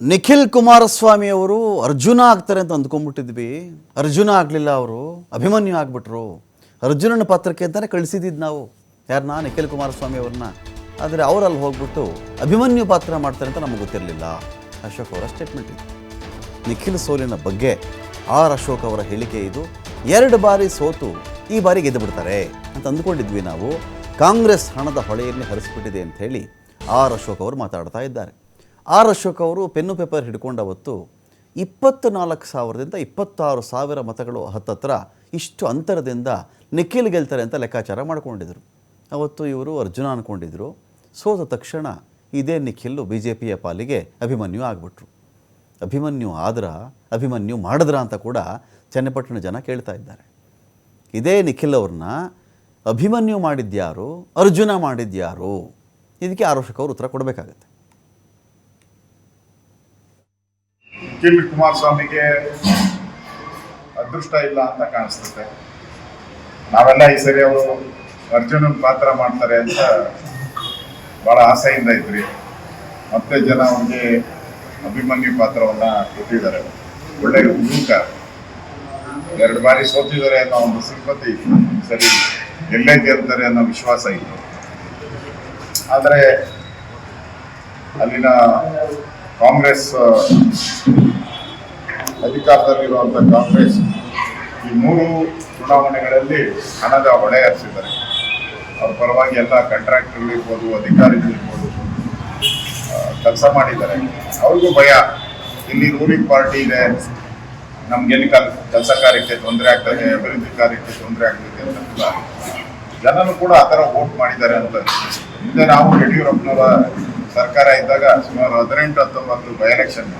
ನಿಖಿಲ್ ಕುಮಾರಸ್ವಾಮಿ ಅವರು ಅರ್ಜುನ ಆಗ್ತಾರೆ ಅಂತ ಅಂದ್ಕೊಂಡ್ಬಿಟ್ಟಿದ್ವಿ. ಅರ್ಜುನ ಆಗಲಿಲ್ಲ ಅವರು, ಅಭಿಮನ್ಯು ಆಗ್ಬಿಟ್ರು. ಅರ್ಜುನನ ಪಾತ್ರಕ್ಕೆ ಅಂತಲೇ ಕಳಿಸಿದ್ದು ನಾವು. ಯಾರನ್ನ ನಿಖಿಲ್ ಕುಮಾರಸ್ವಾಮಿ ಅವ್ರನ್ನ. ಆದರೆ ಅವರಲ್ಲಿ ಹೋಗ್ಬಿಟ್ಟು ಅಭಿಮನ್ಯು ಪಾತ್ರ ಮಾಡ್ತಾರೆ ಅಂತ ನಮಗೆ ಗೊತ್ತಿರಲಿಲ್ಲ. ಅಶೋಕ್ ಅವರ ಸ್ಟೇಟ್ಮೆಂಟ್ ಇದು. ನಿಖಿಲ್ ಸೋಲಿನ ಬಗ್ಗೆ ಆರ್ ಅಶೋಕ್ ಅವರ ಹೇಳಿಕೆ ಇದು. ಎರಡು ಬಾರಿ ಸೋತು ಈ ಬಾರಿ ಗೆದ್ದು ಬಿಡ್ತಾರೆ ಅಂತ ಅಂದ್ಕೊಂಡಿದ್ವಿ ನಾವು. ಕಾಂಗ್ರೆಸ್ ಹಣದ ಹೊಳೆಯಲ್ಲಿ ಹರಿಸ್ಬಿಟ್ಟಿದೆ ಅಂತ ಹೇಳಿ ಆರ್ ಅಶೋಕ್ ಅವರು ಮಾತಾಡ್ತಾ ಇದ್ದಾರೆ. ಆರ್ ಅಶೋಕ್ ಅವರು ಪೆನ್ನು ಪೇಪರ್ ಹಿಡ್ಕೊಂಡ ಅವತ್ತು ಇಪ್ಪತ್ತು ನಾಲ್ಕು ಸಾವಿರದಿಂದ ಇಪ್ಪತ್ತಾರು ಸಾವಿರ ಮತಗಳು ಹತ್ತತ್ರ ಇಷ್ಟು ಅಂತರದಿಂದ ನಿಖಿಲ್ ಗೆಲ್ತಾರೆ ಅಂತ ಲೆಕ್ಕಾಚಾರ ಮಾಡಿಕೊಂಡಿದ್ರು. ಅವತ್ತು ಇವರು ಅರ್ಜುನ ಅಂದ್ಕೊಂಡಿದ್ರು ಸೋತ ತಕ್ಷಣ ಇದೇ ನಿಖಿಲ್ಲು ಬಿ ಜೆ ಪಿಯ ಪಾಲಿಗೆ ಅಭಿಮನ್ಯು ಆಗಿಬಿಟ್ರು. ಅಭಿಮನ್ಯು ಆದ್ರ, ಅಭಿಮನ್ಯು ಮಾಡಿದ್ರ ಅಂತ ಕೂಡ ಚನ್ನಪಟ್ಟಣ ಜನ ಕೇಳ್ತಾ ಇದ್ದಾರೆ. ಇದೇ ನಿಖಿಲ್ ಅವ್ರನ್ನ ಅಭಿಮನ್ಯು ಮಾಡಿದ್ಯಾರು, ಅರ್ಜುನ ಮಾಡಿದ್ಯಾರು? ಇದಕ್ಕೆ ಆರೋಷಕ ಅವರು ಉತ್ತರ ಕೊಡಬೇಕಾಗತ್ತೆ. ನಿಖಿಲ್ ಕುಮಾರಸ್ವಾಮಿಗೆ ಅದೃಷ್ಟ ಇಲ್ಲ ಅಂತ ಕಾಣಿಸ್ತದೆ ನಾವೆಲ್ಲ ಈ ಸರಿ ಅವರು ಅರ್ಜುನನ ಪಾತ್ರ ಮಾಡ್ತಾರೆ ಅಂತ ಬಹಳ ಆಸೆಯಿಂದ ಇದ್ರಿ. ಮತ್ತೆ ಜನ ಅವ್ರಿಗೆ ಅಭಿಮನ್ಯು ಪಾತ್ರವನ್ನ ಕೊಟ್ಟಿದ್ದಾರೆ. ಒಳ್ಳೆ ಯುವಕ ಎರಡು ಬಾರಿ ಸೋತಿದ್ದಾರೆ ಅನ್ನೋ ಒಂದು ಸಿಂಪತಿ ಸರಿ ಎಲ್ಲೇ ಗೆಲ್ತಾರೆ ಅನ್ನೋ ವಿಶ್ವಾಸ ಇತ್ತು ಆದರೆ ಅಲ್ಲಿನ ಕಾಂಗ್ರೆಸ್ ಅಧಿಕಾರದಲ್ಲಿರುವಂಥ ಕಾಂಗ್ರೆಸ್ ಈ ಮೂರು ಚುನಾವಣೆಗಳಲ್ಲಿ ಹಣದ ಹೊಳೆ ಹರಿಸಿದ್ದಾರೆ. ಅವ್ರ ಪರವಾಗಿ ಎಲ್ಲ ಕಾಂಟ್ರಾಕ್ಟರ್ಗಳಿರ್ಬೋದು ಅಧಿಕಾರಿಗಳಿರ್ಬೋದು ಕೆಲಸ ಮಾಡಿದ್ದಾರೆ. ಅವ್ರಿಗೂ ಭಯ. ಇಲ್ಲಿ ರೂಲಿಂಗ್ ಪಾರ್ಟಿ ಇದೆ. ನಮ್ಗೆ ಕೆಲಸ ಕಾರ್ಯಕ್ಕೆ ತೊಂದರೆ ಆಗ್ತದೆ, ಅಭಿವೃದ್ಧಿ ಕಾರ್ಯಕ್ಕೆ ತೊಂದರೆ ಆಗ್ತದೆ ಅಂತ ಜನರು ಕೂಡ ಆ ಥರ ವೋಟ್ ಮಾಡಿದ್ದಾರೆ ಅಂತ ಹಿಂದೆ ನಾವು ಯಡಿಯೂರಪ್ಪನವರ ಸರ್ಕಾರ ಇದ್ದಾಗ ಸುಮಾರು ಹದಿನೆಂಟು ಹತ್ತೊಂಬತ್ತು ಬೈ ಎಲೆಕ್ಷನ್